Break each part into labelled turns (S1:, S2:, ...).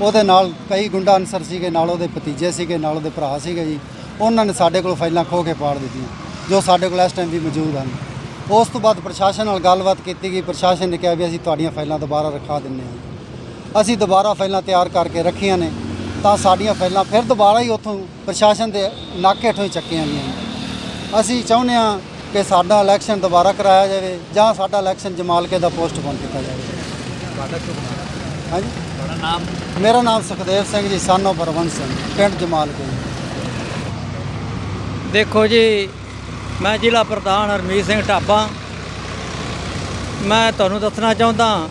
S1: ਉਹਦੇ ਨਾਲ ਕਈ ਗੁੰਡਾ ਅਨਸਰ ਸੀਗੇ, ਨਾਲ ਉਹਦੇ ਭਤੀਜੇ ਸੀਗੇ, ਨਾਲ ਉਹਦੇ ਭਰਾ ਸੀਗੇ ਜੀ। ਉਹਨਾਂ ਨੇ ਸਾਡੇ ਕੋਲ ਫਾਈਲਾਂ ਖੋ ਕੇ ਪਾੜ ਦਿੱਤੀਆਂ, ਜੋ ਸਾਡੇ ਕੋਲ ਇਸ ਟਾਈਮ ਵੀ ਮੌਜੂਦ ਹਨ। ਉਸ ਤੋਂ ਬਾਅਦ ਪ੍ਰਸ਼ਾਸਨ ਨਾਲ ਗੱਲਬਾਤ ਕੀਤੀ ਗਈ। ਪ੍ਰਸ਼ਾਸਨ ਨੇ ਕਿਹਾ ਵੀ ਅਸੀਂ ਤੁਹਾਡੀਆਂ ਫਾਈਲਾਂ ਦੁਬਾਰਾ ਰਖਾ ਦਿੰਨੇ ਹਾਂ। ਅਸੀਂ ਦੁਬਾਰਾ ਫਾਈਲਾਂ ਤਿਆਰ ਕਰਕੇ ਰੱਖੀਆਂ ਨੇ, ਤਾਂ ਸਾਡੀਆਂ ਫਾਈਲਾਂ ਫਿਰ ਦੁਬਾਰਾ ਹੀ ਉੱਥੋਂ ਪ੍ਰਸ਼ਾਸਨ ਦੇ ਨਾਕੇ ਹੇਠੋਂ ਹੀ ਚੱਕੀਆਂ ਗਈਆਂ ਅਸੀਂ ਚਾਹੁੰਦੇ ਹਾਂ ਕਿ ਸਾਡਾ ਇਲੈਕਸ਼ਨ ਦੁਬਾਰਾ ਕਰਾਇਆ ਜਾਵੇ ਜਾਂ ਸਾਡਾ ਇਲੈਕਸ਼ਨ ਜਮਾਲਕੇ ਦਾ ਪੋਸਟਪੋਨ ਕੀਤਾ ਜਾਵੇ। ਹਾਂਜੀ।
S2: ਤੁਹਾਡਾ ਨਾਮ?
S1: ਮੇਰਾ ਨਾਮ ਸੁਖਦੇਵ ਸਿੰਘ ਜੀ ਸਾਨੋ ਪਰਵੰਤ ਸਿੰਘ ਪਿੰਡ ਜਮਾਲਕੇ
S3: ਦੇਖੋ ਜੀ ਮੈਂ ਜ਼ਿਲ੍ਹਾ ਪ੍ਰਧਾਨ ਹਰਮੀਤ ਸਿੰਘ ਢਾਬਾ। ਮੈਂ ਤੁਹਾਨੂੰ ਦੱਸਣਾ ਚਾਹੁੰਦਾ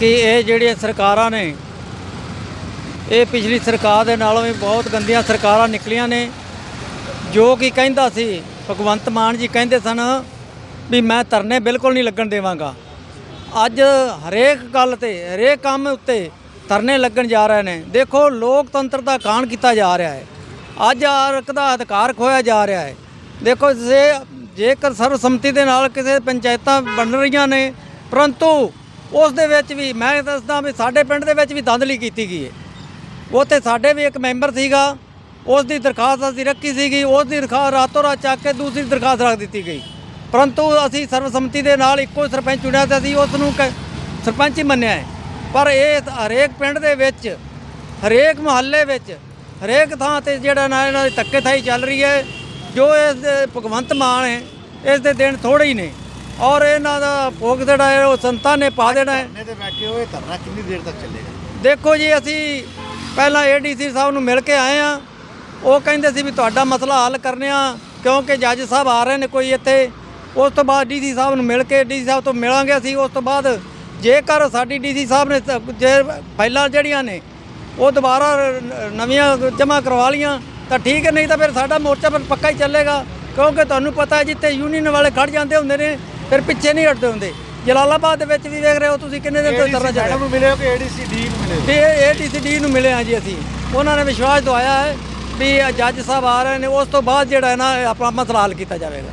S3: ਕਿ ਇਹ ਜਿਹੜੀਆਂ ਸਰਕਾਰਾਂ ਨੇ ਇਹ ਪਿਛਲੀ ਸਰਕਾਰ ਦੇ ਨਾਲੋਂ ਵੀ ਬਹੁਤ ਗੰਦੀਆਂ ਸਰਕਾਰਾਂ ਨਿਕਲੀਆਂ ਨੇ। ਜੋ ਕਿ ਕਹਿੰਦਾ ਸੀ ਭਗਵੰਤ ਮਾਨ ਜੀ ਕਹਿੰਦੇ ਸਨ ਵੀ ਮੈਂ ਧਰਨੇ ਬਿਲਕੁਲ ਨਹੀਂ ਲੱਗਣ ਦੇਵਾਂਗਾ। ਅੱਜ ਹਰੇਕ ਗੱਲ ਤੇ, ਹਰੇਕ ਕੰਮ ਉੱਤੇ ਧਰਨੇ ਲੱਗਣ ਜਾ ਰਹੇ ਨੇ। ਦੇਖੋ, ਲੋਕਤੰਤਰ ਦਾ ਕਾਣ ਕੀਤਾ ਜਾ ਰਿਹਾ ਹੈ। ਅੱਜ ਆਰਕ ਦਾ ਅਧਿਕਾਰ ਖੋਇਆ ਜਾ ਰਿਹਾ ਹੈ। ਦੇਖੋ, ਜੇ, ਜੇਕਰ ਸਰਵਸੰਮਤੀ ਦੇ ਨਾਲ ਕਿਸੇ ਪੰਚਾਇਤਾਂ ਬਣ ਰਹੀਆਂ ਨੇ, ਪਰੰਤੂ ਉਸ ਦੇ ਵਿੱਚ ਵੀ, ਮੈਂ ਦੱਸਦਾ ਵੀ ਸਾਡੇ ਪਿੰਡ ਦੇ ਵਿੱਚ ਵੀ ਦੰਦਲੀ ਕੀਤੀ ਗਈ ਹੈ। ਉੱਥੇ ਸਾਡੇ ਵੀ ਇੱਕ ਮੈਂਬਰ ਸੀਗਾ, ਉਸ ਦੀ ਦਰਖਾਸਤ ਅਸੀਂ ਰੱਖੀ ਸੀਗੀ, ਉਸ ਦੀ ਦਰਖਾਸਤ ਰਾਤੋਂ ਰਾਤ ਚੱਕ ਕੇ ਦੂਸਰੀ ਦਰਖਾਸਤ ਰੱਖ ਦਿੱਤੀ ਗਈ। ਪਰੰਤੂ ਅਸੀਂ ਸਰਵਸੰਮਤੀ ਦੇ ਨਾਲ ਇੱਕੋ ਹੀ ਸਰਪੰਚ ਚੁਣਿਆ ਤੇ ਅਸੀਂ ਉਸ ਨੂੰ ਸਰਪੰਚ ਹੀ ਮੰਨਿਆ ਹੈ। ਪਰ ਇਹ ਹਰੇਕ ਪਿੰਡ ਦੇ ਵਿੱਚ ਹਰੇਕ ਮੁਹੱਲੇ ਵਿੱਚ ਹਰੇਕ ਥਾਂ ਤੇ ਜਿਹੜਾ ਨਾ ਇਹਨਾਂ ਦੀ ਧੱਕੇ ਥਾਈ ਚੱਲ ਰਹੀ ਹੈ ਜੋ ਇਸ ਦੇ ਭਗਵੰਤ ਮਾਨ ਹੈ ਇਸ ਦੇ ਦਿਨ ਥੋੜੇ ਹੀ ਨੇ। ਔਰ ਇਹਨਾਂ ਦਾ ਭੋਗ ਜਿਹੜਾ ਹੈ ਉਹ ਸੰਤਾਂ ਨੇ ਪਾ ਦੇਣਾ ਹੈ।
S2: ਤੇ ਬੈਠੇ ਹੋਏ ਧਰਨਾ ਕਿੰਨੀ ਦੇਰ ਤੱਕ ਚੱਲੇਗਾ?
S3: ਦੇਖੋ ਜੀ ਅਸੀਂ ਪਹਿਲਾਂ ਏਡੀਸੀ ਸਾਹਿਬ ਨੂੰ ਮਿਲ ਕੇ ਆਏ ਆ ਉਹ ਕਹਿੰਦੇ ਸੀ ਵੀ ਤੁਹਾਡਾ ਮਸਲਾ ਹੱਲ ਕਰਨੇ ਆ ਕਿਉਂਕਿ ਜੱਜ ਸਾਹਿਬ ਆ ਰਹੇ ਨੇ ਕੋਈ ਇੱਥੇ। ਉਸ ਤੋਂ ਬਾਅਦ ਡੀਸੀ ਸਾਹਿਬ ਨੂੰ ਮਿਲ ਕੇ ਡੀਸੀ ਸਾਹਿਬ ਤੋਂ ਮਿਲਾਂਗੇ ਅਸੀਂ। ਉਸ ਤੋਂ ਬਾਅਦ ਜੇਕਰ ਸਾਡੀ ਡੀਸੀ ਸਾਹਿਬ ਨੇ ਤ- ਜੇ ਫਾਈਲਾਂ ਜਿਹੜੀਆਂ ਨੇ ਉਹ ਦੁਬਾਰਾ ਨਵੀਆਂ ਜਮ੍ਹਾਂ ਕਰਵਾ ਲੀਆਂ ਤਾਂ ਠੀਕ ਹੈ ਨਹੀਂ ਤਾਂ ਫਿਰ ਸਾਡਾ ਮੋਰਚਾ ਫਿਰ ਪੱਕਾ ਹੀ ਚੱਲੇਗਾ। ਕਿਉਂਕਿ ਤੁਹਾਨੂੰ ਪਤਾ ਹੈ ਜਿੱਥੇ ਯੂਨੀਅਨ ਵਾਲੇ ਖੜ ਜਾਂਦੇ ਹੁੰਦੇ ਨੇ ਫਿਰ ਪਿੱਛੇ ਨਹੀਂ ਹਟਦੇ ਹੁੰਦੇ। ਜਲਾਲਾਬਾਦ ਦੇ ਵਿੱਚ ਵੀ ਵੇਖ ਰਹੇ ਹੋ ਤੁਸੀਂ ਕਿੰਨੇ ਦਿਨ ਤੋਂ ਤਰ੍ਹਾਂ ਚੱਲ ਰਿਹਾ
S2: ਨੂੰ ਮਿਲੇ ਹੋ ਕਿ ਏਡੀਸੀ ਡੀ ਨੂੰ ਮਿਲੇ ਹੋ?
S3: ਇਹ ਏਡੀਸੀਡੀ ਨੂੰ ਮਿਲੇ ਆ ਜੀ ਅਸੀਂ। ਉਹਨਾਂ ਨੇ ਵਿਸ਼ਵਾਸ ਦਵਾਇਆ ਹੈ ਵੀ ਜੱਜ ਸਾਹਿਬ ਆ ਰਹੇ ਨੇ ਉਸ ਤੋਂ ਬਾਅਦ ਜਿਹੜਾ ਹੈ ਨਾ ਇਹ ਆਪਣਾ ਮਸਲਾ ਹੱਲ ਕੀਤਾ ਜਾਵੇਗਾ।